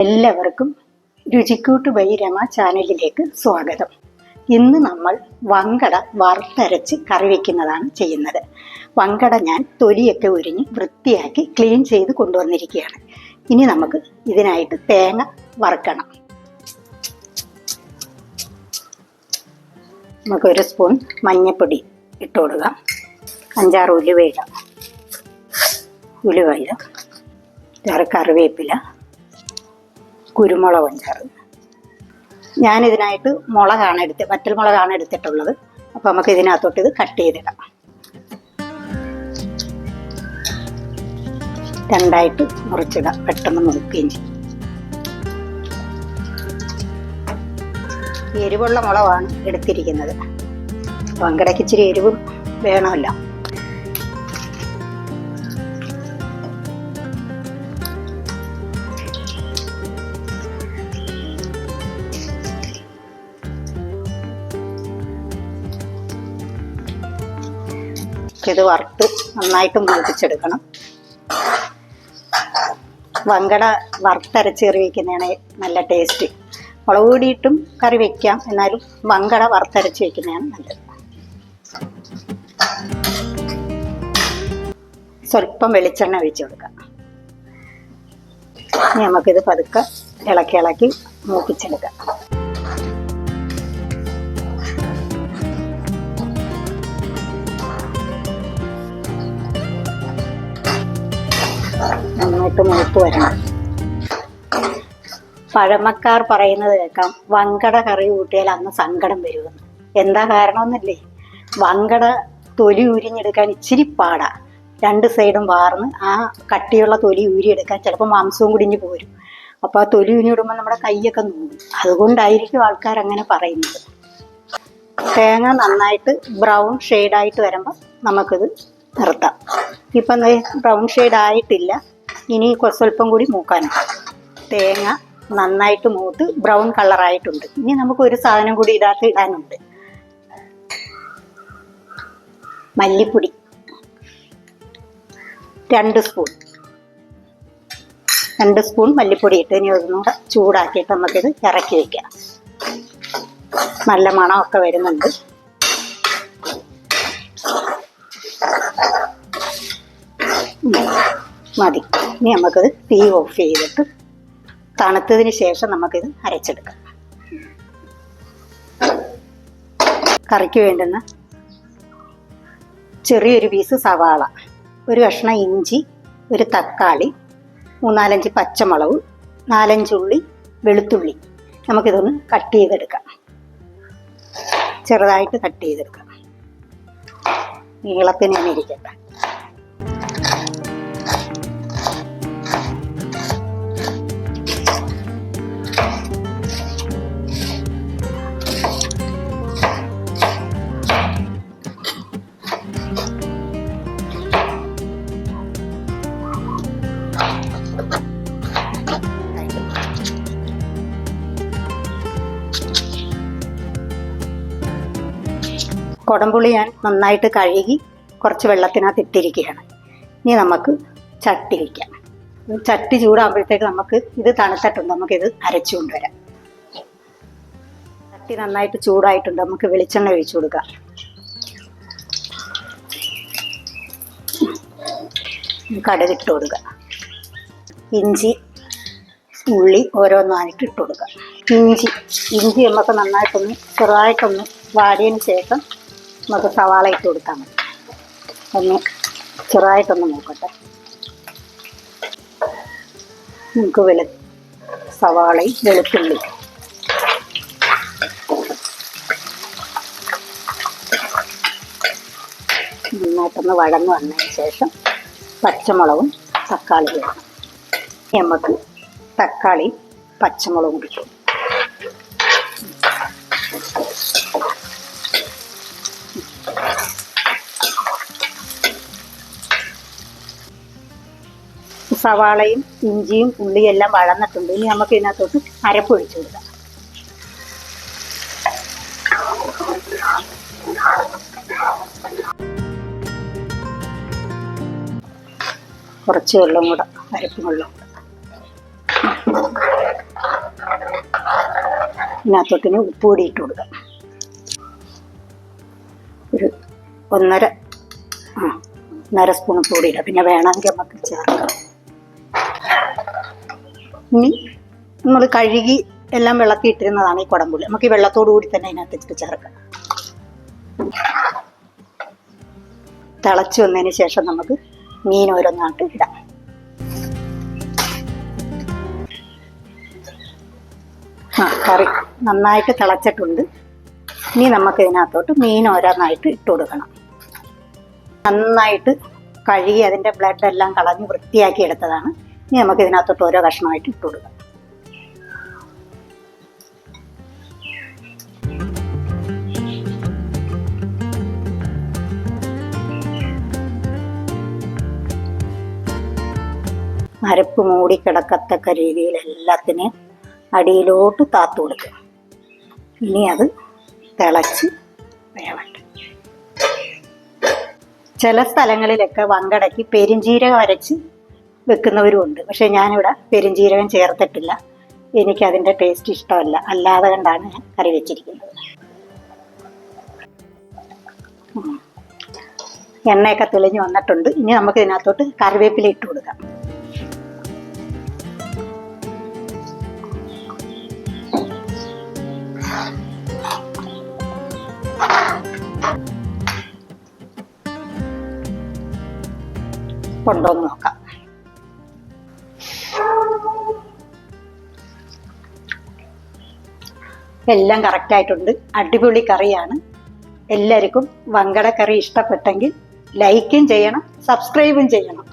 എല്ലാവർക്കും രുചിക്കൂട്ട് വൈ രമ ചാനലിലേക്ക് സ്വാഗതം. ഇന്ന് നമ്മൾ വങ്കട വറുത്തരച്ച് കറി വയ്ക്കുന്നതാണ് ചെയ്യുന്നത്. വങ്കട ഞാൻ തൊലിയൊക്കെ ഉരിഞ്ഞ് വൃത്തിയാക്കി ക്ലീൻ ചെയ്ത് കൊണ്ടുവന്നിരിക്കുകയാണ്. ഇനി നമുക്ക് ഇതിനായിട്ട് തേങ്ങ വറുക്കണം. നമുക്ക് ഒരു സ്പൂൺ മഞ്ഞപ്പൊടി ഇട്ട് കൊടുക്കാം. അഞ്ചാറ് ഉലുവയിടാം ഉലുവയിടാം വേറെ കറിവേപ്പില. കുരുമുളക് അഞ്ചാറ് ഞാനിതിനായിട്ട് മുളകാണ് എടുത്ത് വറ്റൽ മുളകാണ് എടുത്തിട്ടുള്ളത്. അപ്പോൾ നമുക്ക് ഇതിനകത്തോട്ട് ഇത് കട്ട് ചെയ്തിടാം. രണ്ടായിട്ട് മുറിച്ചിടാം പെട്ടെന്ന് മുറിക്കുകയും ചെയ്യും. എരിവുള്ള മുളകാണ് എടുത്തിരിക്കുന്നത്. വങ്കടയ്ക്ക് ഇച്ചിരി എരിവും വേണമല്ലോ. ഇത് വറുത്ത് നന്നായിട്ട് മൂപ്പിച്ചെടുക്കണം. വങ്കട വറുത്തരച്ച് കറി വയ്ക്കുന്നതാണ് നല്ല ടേസ്റ്റ് മുളക് പൊടിയിട്ടും കറി വയ്ക്കാം എന്നാലും വങ്കട വറുത്തരച്ച് വയ്ക്കുന്നതാണ് നല്ലത്. സ്വല്പം വെളിച്ചെണ്ണ ഒഴിച്ചു കൊടുക്കാം. നമുക്കിത് പതുക്കെ ഇളക്കി ഇളക്കി മൂപ്പിച്ചെടുക്കാം. നന്നായിട്ട് മൂത്ത് വരണം. പഴമക്കാർ പറയുന്നത് കേൾക്കാം. വങ്കട കറി കൂട്ടിയാൽ അന്ന് സങ്കടം വരുമെന്ന്. എന്താ കാരണമെന്നല്ലേ? വങ്കട തൊലി ഉരിഞ്ഞെടുക്കാൻ ഇച്ചിരി പാടാ. രണ്ട് സൈഡും വാർന്ന് ആ കട്ടിയുള്ള തൊലി ഊരിയെടുക്കാൻ ചിലപ്പോൾ മാംസവും കുടിഞ്ഞു പോരും. അപ്പോൾ ആ തൊലി ഉരിഞ്ഞിടുമ്പോൾ നമ്മുടെ കൈയൊക്കെ നോക്കും അതുകൊണ്ടായിരിക്കും ആൾക്കാർ അങ്ങനെ പറയുന്നത്. തേങ്ങ നന്നായിട്ട് ബ്രൗൺ ഷെയ്ഡായിട്ട് വരുമ്പോൾ നമുക്കിത് നിർത്താം. ഇപ്പം ബ്രൗൺ ഷെയ്ഡ് ആയിട്ടില്ല ഇനി സ്വല്പം കൂടി മൂക്കാനുണ്ട് തേങ്ങ നന്നായിട്ട് മൂത്ത് ബ്രൗൺ കളറായിട്ടുണ്ട്. ഇനി നമുക്ക് ഒരു സാധനം കൂടി ഇതാക്കി ഇടാനുണ്ട്. മല്ലിപ്പൊടി. രണ്ട് സ്പൂൺ. രണ്ട് സ്പൂൺ മല്ലിപ്പൊടി ഇട്ട് ഇനി ഒന്നുകൂടെ ചൂടാക്കിയിട്ട് നമുക്കിത് ഇറക്കി വയ്ക്കാം നല്ല മണമൊക്കെ വരുന്നുണ്ട്. മതി. ഇനി നമുക്കത് തീ ഓഫ് ചെയ്തിട്ട് തണുത്തതിന് ശേഷം നമുക്കിത് അരച്ചെടുക്കാം. കറിക്ക് വേണ്ടുന്ന ചെറിയൊരു പീസ് സവാള ഒരു കഷ്ണം ഇഞ്ചി ഒരു തക്കാളി മൂന്നാലഞ്ച് പച്ചമുളക് നാലഞ്ചുള്ളി വെളുത്തുള്ളി. നമുക്കിതൊന്ന് കട്ട് ചെയ്തെടുക്കാം. ചെറുതായിട്ട് കട്ട് ചെയ്തെടുക്കാം. നീളത്തിന് തന്നെ ഇരിക്കട്ടെ. കുടംപുളി ഞാൻ നന്നായിട്ട് കഴുകി കുറച്ച് വെള്ളത്തിനകത്ത് ഇട്ടിരിക്കുകയാണ്. ഇനി നമുക്ക് ചട്ടി വയ്ക്കാം ചട്ടി ചൂടാകുമ്പോഴത്തേക്ക് നമുക്ക് ഇത് തണുത്തിട്ടുണ്ട്. നമുക്കിത് അരച്ചു കൊണ്ടുവരാം. ചട്ടി നന്നായിട്ട് ചൂടായിട്ടുണ്ട്. നമുക്ക് വെളിച്ചെണ്ണ ഒഴിച്ചു കൊടുക്കാം. കടുകിട്ട് കൊടുക്കുക ഇഞ്ചി ഉള്ളി ഓരോന്നായിട്ട് ഇട്ട് കൊടുക്കുക. ഇഞ്ചി ഇഞ്ചി നമുക്ക് നന്നായിട്ടൊന്ന് ചെറുതായിട്ടൊന്ന് വാടിയതിന് ശേഷം നമുക്ക് സവാള ഇട്ട് കൊടുത്താൽ മതി. ഒന്ന് ചെറുതായിട്ടൊന്ന് നോക്കട്ടെ. നമുക്ക് വെളു സവാളയും വെളുത്തുള്ളി. നന്നായിട്ടൊന്ന് വഴന്ന് വന്നതിന് ശേഷം പച്ചമുളകും തക്കാളിയും നമുക്ക് തക്കാളി പച്ചമുളകും ഇട്ടു സവാളയും ഇഞ്ചിയും ഉള്ളിയും എല്ലാം വഴന്നിട്ടുണ്ട്. ഇനി നമുക്ക് ഇതിനകത്തോട്ട് അരപ്പൊഴിച്ചു കൊടുക്കാം. കുറച്ച് വെള്ളം കൂടെ അരപ്പ് വെള്ളം ഇതിനകത്തോട്ട് ഇനി ഉപ്പ് പൊടി ഇട്ട് കൊടുക്കാം. ഒരു ഒന്നര ആ ഒന്നര സ്പൂൺ ഉപ്പ് പൊടി ഇടാം പിന്നെ വേണമെങ്കിൽ നമുക്ക് ചേർക്കാം. ഇനി നമ്മൾ കഴുകി എല്ലാം വെള്ളത്തിൽ ഇട്ടിരുന്നതാണ് ഈ കുടമ്പുള്ളി നമുക്ക് ഈ വെള്ളത്തോടു കൂടി തന്നെ അതിനകത്ത് ഇട്ട് ചേർക്കാം. തിളച്ച് വന്നതിന് ശേഷം നമുക്ക് മീൻ ഓരോന്നായിട്ട് ഇടാം. കറി നന്നായിട്ട് തിളച്ചിട്ടുണ്ട്. ഇനി നമുക്ക് ഇതിനകത്തോട്ട് മീൻ ഓരോന്നായിട്ട് ഇട്ട് കൊടുക്കണം. നന്നായിട്ട് കഴുകി അതിന്റെ ബ്ലഡ് എല്ലാം കളഞ്ഞ് വൃത്തിയാക്കി എടുത്തതാണ്. ഇനി നമുക്ക് ഇതിനകത്തോട്ട് ഓരോ കഷ്ണമായിട്ട് ഇട്ട് കൊടുക്കാം. അരപ്പ് മൂടിക്കിടക്കത്തക്ക രീതിയിൽ എല്ലാത്തിനെയും അടിയിലോട്ട് താത്തു കൊടുക്കുക. ഇനി അത് തിളച്ച് വേവട്ടെ. ചില സ്ഥലങ്ങളിലൊക്കെ വങ്കടയ്ക്ക് പെരിഞ്ജീരകം അരച്ച് വെക്കുന്നവരും ഉണ്ട് പക്ഷെ ഞാനിവിടെ പെരിഞ്ജീരകം ചേർത്തിട്ടില്ല. എനിക്കതിന്റെ ടേസ്റ്റ് ഇഷ്ടമല്ല. അല്ലാതെ കണ്ടാണ് ഞാൻ കറി വെച്ചിരിക്കുന്നത്. എണ്ണയൊക്കെ തെളിഞ്ഞ് വന്നിട്ടുണ്ട്. ഇനി നമുക്ക് ഇതിനകത്തോട്ട് കറിവേപ്പില ഇട്ട് കൊടുക്കാം. കൊണ്ടുവന്ന് നോക്കാം. എല്ലാം കറക്റ്റ് ആയിട്ടുണ്ട്. അടിപൊളി കറിയാണ്. എല്ലാവർക്കും വങ്കട കറി ഇഷ്ടപ്പെട്ടെങ്കിൽ ലൈക്കും ചെയ്യണം സബ്സ്ക്രൈബും ചെയ്യണം.